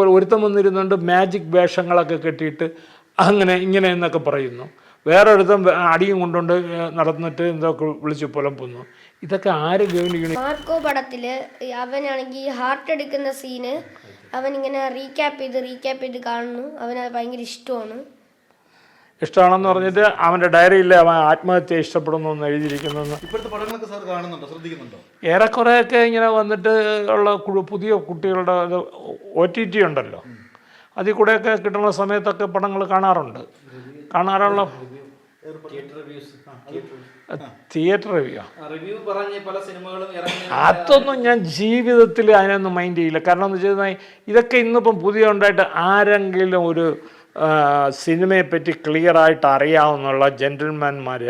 ഒരു- ഒരുത്തം വന്നിരുന്നുണ്ട് മാജിക് വേഷങ്ങളൊക്കെ കെട്ടിയിട്ട് അങ്ങനെ ഇങ്ങനെ എന്നൊക്കെ പറയുന്നു. വേറെ ഒരുത്തൻ അടിയും കൊണ്ടുകൊണ്ട് നടന്നിട്ട് എന്തൊക്കെ വിളിച്ച് പുലമ്പുന്നു. ഇതൊക്കെ ആര് ഗവനിക്കണി മാർക്കോ പടത്തിൽ അവനാണെങ്കിൽ ഹാർട്ട് എടുക്കുന്ന സീന് അവൻ ഇങ്ങനെ റീക്യാപ്പ് ചെയ്ത് റീക്യാപ്പ് ചെയ്ത് കാണുന്നു. അവനത് ഭയങ്കര ഇഷ്ടമാണ്. ഇഷ്ടമാണെന്ന് പറഞ്ഞിട്ട് അവന്റെ ഡയറിയിൽ അവൻ ആത്മഹത്യ ഇഷ്ടപ്പെടുന്നു എന്ന് എഴുതിയിരിക്കുന്നതെന്ന് ഇപ്പോഴത്തെ പടങ്ങളൊക്കെ സാർ കാണുന്നുണ്ടോ? ശ്രദ്ധിക്കുന്നുണ്ടോ? ഏറെക്കുറെയൊക്കെ ഇങ്ങനെ വന്നിട്ട് ഉള്ള പുതിയ കുട്ടികളുടെ ഒ ടി ടി ഉണ്ടല്ലോ. അതിൽ കൂടെയൊക്കെ കിട്ടുന്ന സമയത്തൊക്കെ പടങ്ങൾ കാണാറുണ്ട്. കാണാറുള്ള തിയേറ്റർ റിവ്യൂ. അതൊന്നും ഞാൻ ജീവിതത്തിൽ അതിനൊന്നും മൈൻഡ് ചെയ്യില്ല. കാരണം എന്ന് വെച്ചാൽ ഇതൊക്കെ ഇന്നിപ്പം പുതിയ ഉണ്ടായിട്ട് ആരെങ്കിലും ഒരു സിനിമയെപ്പറ്റി ക്ലിയറായിട്ട് അറിയാവുന്നുള്ള ജെന്റിൽമാൻമാർ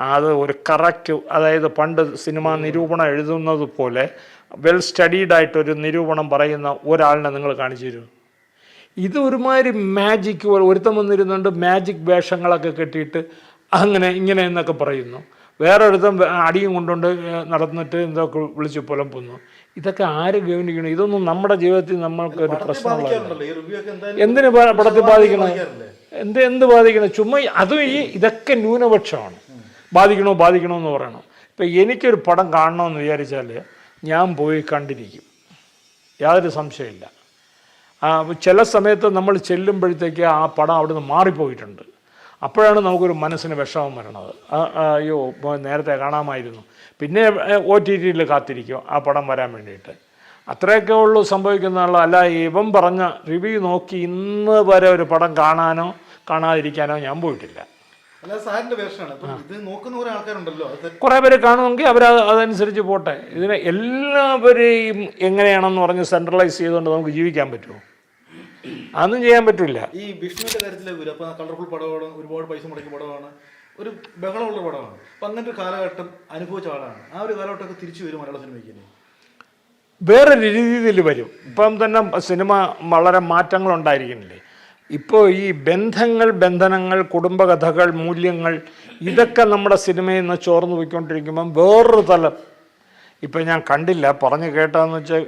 അത് ഒരു കറക്റ്റ് അതായത് പണ്ട് സിനിമ നിരൂപണം എഴുതുന്നത് പോലെ വെൽ സ്റ്റഡീഡായിട്ടൊരു നിരൂപണം പറയുന്ന ഒരാളിനെ നിങ്ങൾ കാണിച്ചു തരൂ ഇത് ഒരുമാതിരി മാജിക് ഒരുത്തം വന്നിരുന്നുണ്ട് മാജിക് വേഷങ്ങളൊക്കെ കെട്ടിയിട്ട് അങ്ങനെ ഇങ്ങനെ എന്നൊക്കെ പറയുന്നു. വേറെ ഒരുത്തൻ വേ- അടിയും കൊണ്ടുകൊണ്ട് നടന്നിട്ട് എന്തൊക്കെ വിളിച്ച് പുലമ്പുന്നു. ഇതൊക്കെ ആര് ഗവനിക്കണം ഇതൊന്നും നമ്മുടെ ജീവിതത്തിൽ നമ്മൾക്ക് ഒരു പ്രശ്നമുള്ള എന്തിനു പടത്തിൽ ബാധിക്കണം? എന്ത് എന്ത് ബാധിക്കണം ചുമ്മാ അതും ഈ ഇതൊക്കെ ന്യൂനപക്ഷമാണ്. ബാധിക്കണോ ബാധിക്കണോ എന്ന് പറയണം. ഇപ്പം എനിക്കൊരു പടം കാണണമെന്ന് വിചാരിച്ചാൽ ഞാൻ പോയി കണ്ടിരിക്കും. യാതൊരു സംശയമില്ല ചില സമയത്ത് നമ്മൾ ചെല്ലുമ്പോഴത്തേക്ക് ആ പടം അവിടുന്ന് മാറിപ്പോയിട്ടുണ്ട്. അപ്പോഴാണ് നമുക്കൊരു മനസ്സിന് വിഷമം വരണത്. അയ്യോ നേരത്തെ കാണാമായിരുന്നു. പിന്നെ ഒ ടി ടിയിൽ കാത്തിരിക്കും ആ പടം വരാൻ വേണ്ടിയിട്ട്. അത്രയൊക്കെ ഉള്ളൂ സംഭവിക്കുന്നുള്ള അല്ല ഇവൻ പറഞ്ഞ റിവ്യൂ നോക്കി ഇന്ന് വരെ ഒരു പടം കാണാനോ കാണാതിരിക്കാനോ ഞാൻ പോയിട്ടില്ല. കുറേ പേര് കാണുമെങ്കിൽ അവർ അതനുസരിച്ച് പോട്ടെ. ഇതിനെ എല്ലാവരെയും എങ്ങനെയാണെന്ന് പറഞ്ഞ് സെൻട്രലൈസ് ചെയ്തുകൊണ്ട് നമുക്ക് ജീവിക്കാൻ പറ്റുമോ? അതൊന്നും ചെയ്യാൻ പറ്റില്ല. ഈ വിഷ്ണുവിന്റെ അപ്പൊ കളർഫുൾ പടമാണ് ഒരുപാട് പൈസ മുടക്കിയ പടമാണ് ഒരു ബഹളമുള്ള പടമാണ്. അപ്പൊ അങ്ങനത്തെ ഒരു കാലഘട്ടം അനുഭവിച്ച ആളാണ്. ആ ഒരു കാലഘട്ടമൊക്കെ തിരിച്ചു വരും മലയാള സിനിമയ്ക്ക്. വേറൊരു രീതിയിൽ വരും. ഇപ്പം തന്നെ സിനിമ വളരെ മാറ്റങ്ങൾ ഉണ്ടായിരിക്കുന്നില്ലേ? ഇപ്പോൾ ഈ ബന്ധങ്ങൾ ബന്ധനങ്ങൾ കുടുംബകഥകൾ മൂല്യങ്ങൾ ഇതൊക്കെ നമ്മുടെ സിനിമയിൽ നിന്ന് ചോർന്നു പോയിക്കൊണ്ടിരിക്കുമ്പം വേറൊരു തലം ഇപ്പം ഞാൻ കണ്ടില്ല. പറഞ്ഞു കേട്ടതെന്ന് വെച്ചാൽ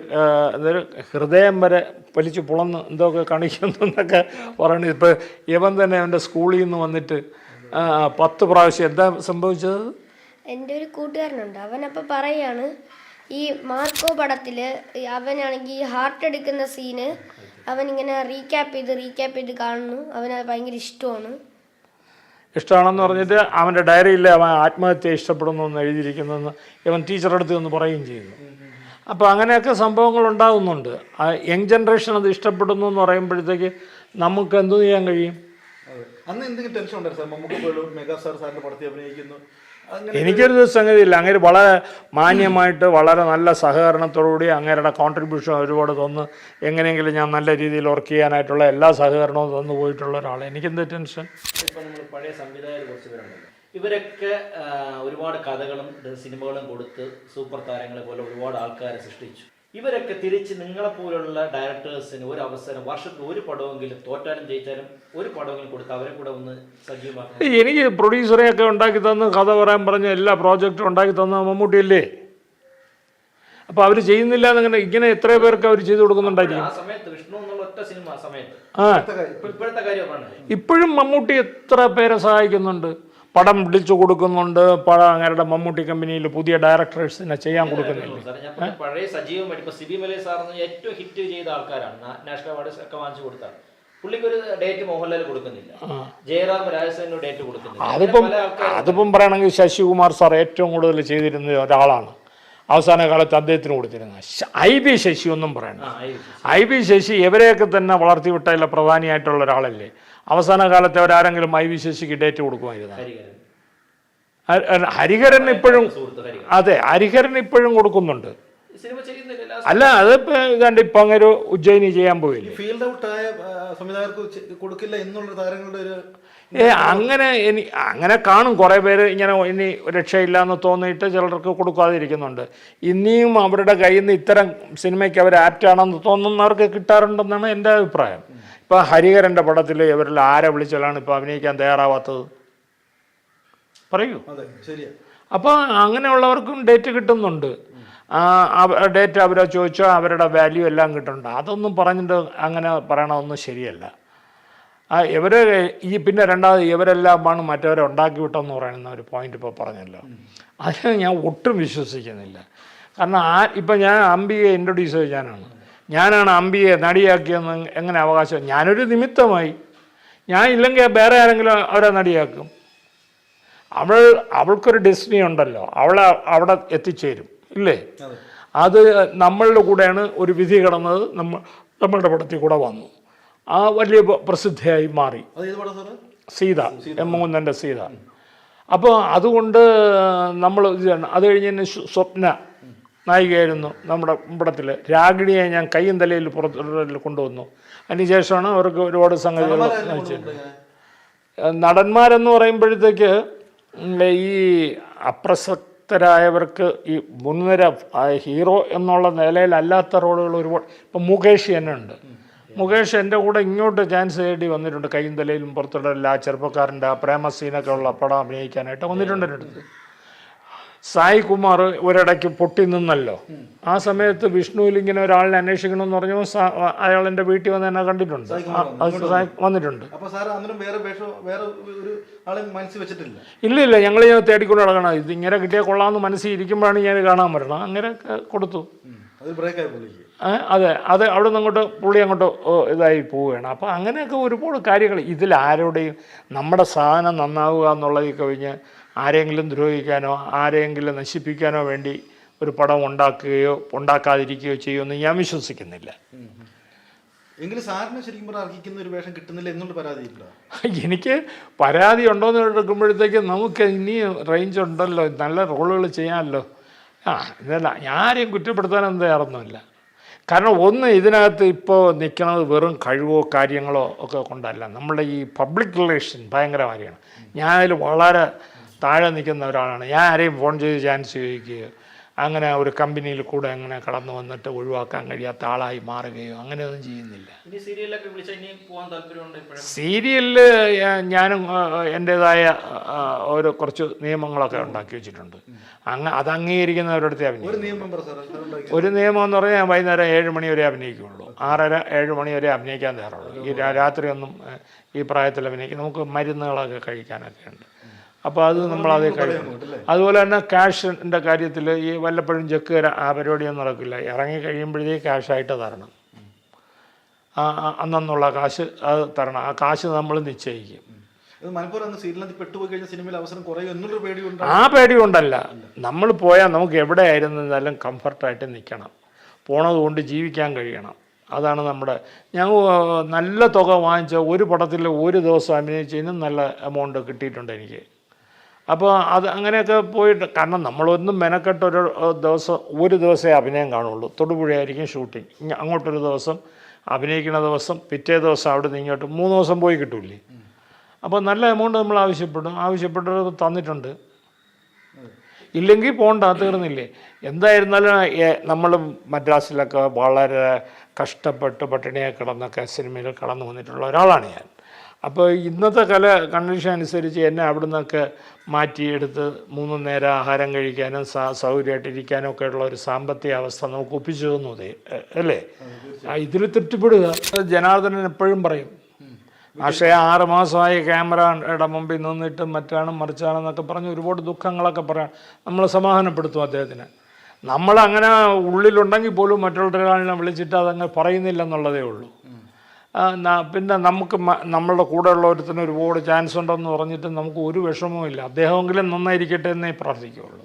അതൊരു ഹൃദയം വരെ വലിച്ചു പുളന്ന് എന്തൊക്കെ കാണിക്കുന്നു എന്നൊക്കെ പറയണ ഇപ്പോൾ ഇവൻ തന്നെ അവന്റെ സ്കൂളിൽ നിന്ന് വന്നിട്ട് പത്ത് പ്രാവശ്യം എന്താ സംഭവിച്ചത്? എന്റെ ഒരു കൂട്ടുകാരനുണ്ട്. അവനപ്പോൾ പറയാണ് ഈ മാർക്കോ പടത്തിൽ അവനാണെങ്കിൽ ഹാർട്ട് എടുക്കുന്ന സീന് അവനിങ്ങനെ റീക്യാപ്പ് ചെയ്ത് റീക്യാപ്പ് ചെയ്ത് കാണുന്നു. അവനത് ഭയങ്കര ഇഷ്ടമാണ്. ഇഷ്ടമാണെന്ന് പറഞ്ഞിട്ട് അവന്റെ ഡയറിയിൽ അവൻ ആത്മഹത്യ ഇഷ്ടപ്പെടുന്നു എന്ന് എഴുതിയിരിക്കുന്നതെന്ന് ഇവൻ ടീച്ചറുടെ അടുത്ത് ഒന്ന് പറയുകയും ചെയ്യുന്നു. അപ്പോൾ അങ്ങനെയൊക്കെ സംഭവങ്ങൾ ഉണ്ടാകുന്നുണ്ട് ആ യങ് ജനറേഷൻ അത് ഇഷ്ടപ്പെടുന്നു എന്ന് പറയുമ്പോഴത്തേക്ക് നമുക്ക് എന്തു ചെയ്യാൻ കഴിയും? അന്ന് എന്തെങ്കിലും ടെൻഷൻ ഉണ്ടായിരുന്നു സാർ? പോലും മെഗാ സാർ സാറിന്റെ പടത്തിൽ അഭിനയിക്കുന്നു. എനിക്കൊരു ദിവസം സംഗതിയില്ല അങ്ങനെ വളരെ മാന്യമായിട്ട് വളരെ നല്ല സഹകരണത്തോടുകൂടി അങ്ങേരുടെ കോൺട്രിബ്യൂഷൻ ഒരുപാട് തന്ന്. എങ്ങനെയെങ്കിലും ഞാൻ നല്ല രീതിയിൽ വർക്ക് ചെയ്യാനായിട്ടുള്ള എല്ലാ സഹകരണവും തന്നു പോയിട്ടുള്ള ഒരാൾ എനിക്കെന്ത് ടെൻഷൻ ഇപ്പൊ നമ്മൾ പഴയ സംവിധായകർ കുറച്ച് പേരുണ്ടല്ലോ ഇവരൊക്കെ ഒരുപാട് കഥകളും സിനിമകളും കൊടുത്ത് സൂപ്പർ താരങ്ങളെ പോലെ ഒരുപാട് ആൾക്കാരെ സൃഷ്ടിച്ചു. ഇവരൊക്കെ തിരിച്ച് നിങ്ങളെപ്പോലുള്ള ഡയറക്ടേഴ്സിന് ഒരു അവസരം വർഷത്തിൽ ഒരു പടമെങ്കിലും തോറ്റാലും ജയിച്ചാലും ഒരു പടമെങ്കിലും കൊടുത്ത് അവരെ കൂടെ ഒന്ന് സജീവമാക്കണം. എനിക്ക് പ്രൊഡ്യൂസറെയൊക്കെ ഉണ്ടാക്കി തന്ന് കഥ പറയാൻ പറഞ്ഞ എല്ലാ പ്രോജക്റ്റും ഉണ്ടാക്കി തന്ന മമ്മൂട്ടിയല്ലേ? അപ്പോൾ അവർ ചെയ്യുന്നില്ല എന്നിങ്ങനെ ഇങ്ങനെ എത്ര പേർക്ക് അവർ ചെയ്തു കൊടുക്കുന്നുണ്ടായിരിക്കും ആ സമയത്ത് വിഷ്ണു എന്നുള്ള ഒറ്റ സിനിമ സമയത്ത്. ഇപ്പോഴത്തെ കാര്യം ഇപ്പോഴും മമ്മൂട്ടി എത്ര പേരെ സഹായിക്കുന്നുണ്ട്? പടം വിളിച്ചു കൊടുക്കുന്നുണ്ട്. അങ്ങരുടെ മമ്മൂട്ടി കമ്പനിയിൽ പുതിയ ഡയറക്ടേഴ്സിനെ ചെയ്യാൻ കൊടുക്കുന്നില്ല. പഴയ സജീവമായിട്ട് ഇപ്പൊ സിബി മലയ സാറിന് ഏറ്റവും ഹിറ്റ് ചെയ്ത ആൾക്കാരാണ്. നാഷണൽ അവാർഡ് ഒക്കെ വാങ്ങിച്ചു കൊടുത്താണ് പുള്ളിക്ക് ഒരു ഡേറ്റ് മോഹൻലാൽ കൊടുക്കുന്നില്ല. ജയറാം രാജസേനു ഡേറ്റ് കൊടുക്കുന്നില്ല. അതിപ്പം അതിപ്പം പറയണമെങ്കിൽ ശശികുമാർ സാർ ഏറ്റവും കൂടുതൽ ചെയ്തിരുന്ന ഒരാളാണ്. അവസാന കാലത്ത് അദ്ദേഹത്തിന് കൊടുത്തിരുന്നത് ഐ ബി ശശി ഒന്നും പറയണം ഐ ബി ശശി. ഇവരെയൊക്കെ തന്നെ വളർത്തി വളർത്തിവിട്ടതിലെ പ്രധാനിയായിട്ടുള്ള ഒരാളല്ലേ. അവസാന കാലത്ത് അവരാരെങ്കിലും ഐ ബി ശശിക്ക് ഡേറ്റ് കൊടുക്കുമായിരുന്നു? ഹരിഹരൻ. ഇപ്പോഴും അതെ ഹരിഹരൻ ഇപ്പോഴും കൊടുക്കുന്നുണ്ട്. സിനിമ ചെയ്യുന്നില്ല അല്ല അതിപ്പോ ഇതാണ്ട് ഇപ്പൊ അങ്ങനെ ഒരു ഉജ്ജയിനി ചെയ്യാൻ പോയില്ലേ? ഫീൽഡ് ഔട്ട് ആയ സംവിധായകർക്ക് കൊടുക്കില്ല എന്നുള്ള താരങ്ങളുടെ ഒരു ഏ അങ്ങനെ ഇനി അങ്ങനെ കാണും കുറേ പേര് ഇങ്ങനെ ഇനി രക്ഷയില്ല എന്ന് തോന്നിയിട്ട് ചിലർക്ക് കൊടുക്കാതിരിക്കുന്നുണ്ട്. ഇനിയും അവരുടെ കയ്യിൽ നിന്ന് ഇത്തരം സിനിമയ്ക്ക് അവർ ആപ്റ്റാണെന്ന് തോന്നുന്നവർക്ക് കിട്ടാറുണ്ടെന്നാണ് എന്റെ അഭിപ്രായം. ഇപ്പം ഹരിഹരന്റെ പടത്തിൽ ഇവരിൽ ആരെ വിളിച്ചാലാണ് ഇപ്പോൾ അഭിനയിക്കാൻ തയ്യാറാവാത്തത്? പറയൂ. അപ്പോൾ അങ്ങനെയുള്ളവർക്കും ഡേറ്റ് കിട്ടുന്നുണ്ട്. ഡേറ്റ് അവരെ ചോദിച്ചോ അവരുടെ വാല്യൂ എല്ലാം കിട്ടുന്നുണ്ട്. അതൊന്നും പറഞ്ഞിട്ട് അങ്ങനെ പറയണതൊന്നും ശരിയല്ല. ആ ഇവർ ഈ പിന്നെ രണ്ടാമത് ഇവരെല്ലാമാണ് മറ്റവരെ ഉണ്ടാക്കി വിട്ടെന്ന് പറയുന്ന ഒരു പോയിന്റ് ഇപ്പോൾ പറഞ്ഞല്ലോ. അതിന് ഞാൻ ഒട്ടും വിശ്വസിക്കുന്നില്ല. കാരണം ആ ഇപ്പം ഞാൻ അംബിയെ ഇൻട്രൊഡ്യൂസ് ചെയ്ത് ഞാനാണ് ഞാനാണ് അമ്പിയെ നടിയാക്കിയെന്ന് എങ്ങനെ അവകാശം? ഞാനൊരു നിമിത്തമായി. ഞാൻ ഇല്ലെങ്കിൽ വേറെ ആരെങ്കിലും അവരെ നടിയാക്കും. അവൾ അവൾക്കൊരു ഡെസ്റ്റിനി ഉണ്ടല്ലോ. അവളെ അവിടെ എത്തിച്ചേരും. ഇല്ലേ? അത്. നമ്മളുടെ കൂടെയാണ് ഒരു വിധി കിടന്നത്. നമ്മൾ നമ്മളുടെ പടത്തിൽ കൂടെ വന്നു. ആ വലിയ പ്രസിദ്ധിയായി മാറി. സീത എം മൂന്നന്റെ സീത. അപ്പോൾ അതുകൊണ്ട് നമ്മൾ ഇത് അത് കഴിഞ്ഞ് തന്നെ സ്വപ്ന നായികയായിരുന്നു നമ്മുടെ പടത്തിൽ രാഗിണിയെ ഞാൻ കയ്യും തലയിൽ പുറത്ത് കൊണ്ടുവന്നു. അതിനുശേഷമാണ് അവർക്ക് ഒരുപാട് സംഗതികൾ. നടന്മാരെന്ന് പറയുമ്പോഴത്തേക്ക് ഈ അപ്രസക്തരായവർക്ക് ഈ മുൻനിര ഹീറോ എന്നുള്ള നിലയിലല്ലാത്ത റോളുകൾ ഒരുപാട് ഇപ്പം മുകേഷ് തന്നെ ഉണ്ട്. മുകേഷ് എന്റെ കൂടെ ഇങ്ങോട്ട് ചാൻസ് തേടി വന്നിട്ടുണ്ട്. കൈയും തലയിലും പുറത്തുള്ള ആ ചെറുപ്പക്കാരന്റെ ആ പ്രേമ സീനൊക്കെ ഉള്ള പടം അഭിനയിക്കാനായിട്ട് വന്നിട്ടുണ്ട് എന്റെ അടുത്ത്. സായി കുമാർ ഒരിടയ്ക്ക് പൊട്ടി നിന്നല്ലോ. ആ സമയത്ത് വിഷ്ണുവിൽ ഇങ്ങനെ ഒരാളിനെ അന്വേഷിക്കണമെന്ന് പറഞ്ഞു സാ- അയാൾ എന്റെ വീട്ടിൽ വന്ന് എന്നെ കണ്ടിട്ടുണ്ട്. വന്നിട്ടുണ്ട്. ഇല്ല ഇല്ല ഞങ്ങൾ ഞാൻ തേടിക്കൊണ്ട് നടക്കണം. ഇത് ഇങ്ങനെ കിട്ടിയാൽ കൊള്ളാമെന്ന് മനസ്സിൽ ഇരിക്കുമ്പോഴാണ് ഞാൻ കാണാൻ വരണം അങ്ങനെ കൊടുത്തു. ബ്രേക്ക് ആയി അതെ അത് അവിടെ നിന്ന് അങ്ങോട്ട് പുള്ളി അങ്ങോട്ട് ഇതായി പോവുകയാണ്. അപ്പോൾ അങ്ങനെയൊക്കെ ഒരുപാട് കാര്യങ്ങൾ ഇതിൽ ആരുടെയും നമ്മുടെ സാധനം നന്നാവുക എന്നുള്ളതിൽ കഴിഞ്ഞ് ആരെങ്കിലും ദ്രോഹിക്കാനോ ആരെങ്കിലും നശിപ്പിക്കാനോ വേണ്ടി ഒരു പടം ഉണ്ടാക്കുകയോ ഉണ്ടാക്കാതിരിക്കുകയോ ചെയ്യുമെന്ന് ഞാൻ വിശ്വസിക്കുന്നില്ല. എങ്കിലും സാറിന് ശരിക്കും പറഞ്ഞാൽ അർഹിക്കുന്ന ഒരു വേഷം കിട്ടുന്നില്ല എന്നുള്ള പരാതിയില്ല എനിക്ക് പരാതി ഉണ്ടോ എന്ന് എടുക്കുമ്പോഴത്തേക്ക് നമുക്ക് ഇനി റേഞ്ച് ഉണ്ടല്ലോ നല്ല റോളുകൾ ചെയ്യാമല്ലോ. ആ ഇതല്ല ആരെയും കുറ്റപ്പെടുത്താനൊന്നും തയ്യാറൊന്നുമില്ല കാരണം ഒന്ന് ഇതിനകത്ത് ഇപ്പോൾ നിൽക്കുന്നത് വെറും കഴിവോ കാര്യങ്ങളോ ഒക്കെ കൊണ്ടല്ല. നമ്മുടെ ഈ പബ്ലിക് റിലേഷൻ ഭയങ്കര കാര്യമാണ്. ഞാൻ വളരെ താഴെ നിൽക്കുന്ന ഒരാളാണ്. ഞാൻ ആരെയും ഫോൺ ചെയ്ത് ചാൻസ് ചോദിക്കുകയോ അങ്ങനെ ഒരു കമ്പനിയിൽ കൂടെ അങ്ങനെ കടന്നു വന്നിട്ട് ഒഴിവാക്കാൻ കഴിയാത്ത ആളായി മാറുകയോ അങ്ങനെയൊന്നും ചെയ്യുന്നില്ല. സീരിയലിൽ ഞാനും എന്റെതായ ഒരു ഓരോ കുറച്ച് നിയമങ്ങളൊക്കെ ഉണ്ടാക്കി വെച്ചിട്ടുണ്ട്. അങ്ങ് അത് അംഗീകരിക്കുന്നവരടുത്ത് ഒരു അഭിനയിക്കും നിയമം പറ ഉണ്ടാക്കി. ഒരു നിയമം എന്ന് പറഞ്ഞാൽ ഞാൻ വൈകുന്നേരം ഏഴ് മണി വരെ അഭിനയിക്കുകയുള്ളൂ ആറര ഏഴ് മണി വരെ അഭിനയിക്കാൻ തയ്യാറുള്ളൂ. ഈ രാത്രിയൊന്നും ഈ പ്രായത്തിൽ അഭിനയിക്കും. നമുക്ക് മരുന്നുകളൊക്കെ കഴിക്കാനൊക്കെ ഉണ്ട്. അപ്പോൾ അത് നമ്മളതേ കഴിയും അതുപോലെ തന്നെ ക്യാഷിന്റെ കാര്യത്തിൽ ഈ വല്ലപ്പോഴും ചെക്ക് ആ പരിപാടിയൊന്നും നടക്കില്ല. ഇറങ്ങി കഴിയുമ്പോഴത്തേക്ക് ക്യാഷായിട്ട് തരണം. അന്നന്നുള്ള കാശ് അത് തരണം. ആ കാശ് നമ്മൾ നിശ്ചയിക്കും. ആ പേടി ഉണ്ടല്ല നമ്മൾ പോയാൽ നമുക്ക് എവിടെ ആയിരുന്നാലും കംഫർട്ടായിട്ട് നിൽക്കണം. പോണതുകൊണ്ട് ജീവിക്കാൻ കഴിയണം. അതാണ് നമ്മുടെ ഞങ്ങൾ നല്ല തുക വാങ്ങിച്ച ഒരു പടത്തിൽ ഒരു ദിവസം അഭിനയിച്ചതിനും നല്ല എമൗണ്ട് കിട്ടിയിട്ടുണ്ട് എനിക്ക്. അപ്പോൾ അത് അങ്ങനെയൊക്കെ പോയിട്ട് കാരണം നമ്മളൊന്നും മെനക്കെട്ട് ഒരു ദിവസം ഒരു ദിവസമേ അഭിനയം കാണുള്ളൂ. തൊടുപുഴയായിരിക്കും ഷൂട്ടിങ് അങ്ങോട്ടൊരു ദിവസം അഭിനയിക്കുന്ന ദിവസം പിറ്റേ ദിവസം അവിടെ നിന്ന് ഇങ്ങോട്ട് മൂന്ന് ദിവസം പോയി കിട്ടൂലേ അപ്പോൾ നല്ല എമൗണ്ട് നമ്മൾ ആവശ്യപ്പെടും. ആവശ്യപ്പെട്ടത് തന്നിട്ടുണ്ട്. ഇല്ലെങ്കിൽ പോണ്ട തീർന്നില്ലേ? എന്തായിരുന്നാലും നമ്മൾ മദ്രാസിലൊക്കെ വളരെ കഷ്ടപ്പെട്ട് പട്ടിണിയെ കിടന്നൊക്കെ സിനിമയിൽ കടന്നു വന്നിട്ടുള്ള ഒരാളാണ് ഞാൻ. അപ്പോൾ ഇന്നത്തെ കല കണ്ടീഷൻ അനുസരിച്ച് എന്നെ അവിടെ നിന്നൊക്കെ മാറ്റിയെടുത്ത് മൂന്ന് നേരം ആഹാരം കഴിക്കാനും സ സൗകര്യമായിട്ടിരിക്കാനും ഒക്കെ ഉള്ള ഒരു സാമ്പത്തിക അവസ്ഥ നമുക്ക് ഒപ്പിച്ചു തന്നു അല്ലേ? ഇതിൽ തൃപ്തിപ്പെടുക. ജനാർദ്ദനൻ എപ്പോഴും പറയും പക്ഷേ ആറ് മാസമായി ക്യാമറയുടെ മുമ്പിൽ നിന്നിട്ട് മറ്റാണ് മറിച്ചാണെന്നൊക്കെ പറഞ്ഞ് ഒരുപാട് ദുഃഖങ്ങളൊക്കെ പറയാം നമ്മൾ സമാധാനപ്പെടുത്തും അദ്ദേഹത്തിന്. നമ്മൾ അങ്ങനെ ഉള്ളിലുണ്ടെങ്കിൽ പോലും മറ്റുള്ളവരാളിനെ വിളിച്ചിട്ട് അതങ്ങ് പറയുന്നില്ലെന്നുള്ളതേ ഉള്ളൂ. പിന്നെ നമുക്ക് നമ്മളുടെ കൂടെയുള്ള ഒരുത്തിന് ഒരുപാട് ചാൻസ് ഉണ്ടെന്ന് പറഞ്ഞിട്ട് നമുക്ക് ഒരു വിഷമവും ഇല്ല അദ്ദേഹമെങ്കിലും നന്നായിരിക്കട്ടെ എന്നേ പ്രാർത്ഥിക്കുകയുള്ളൂ.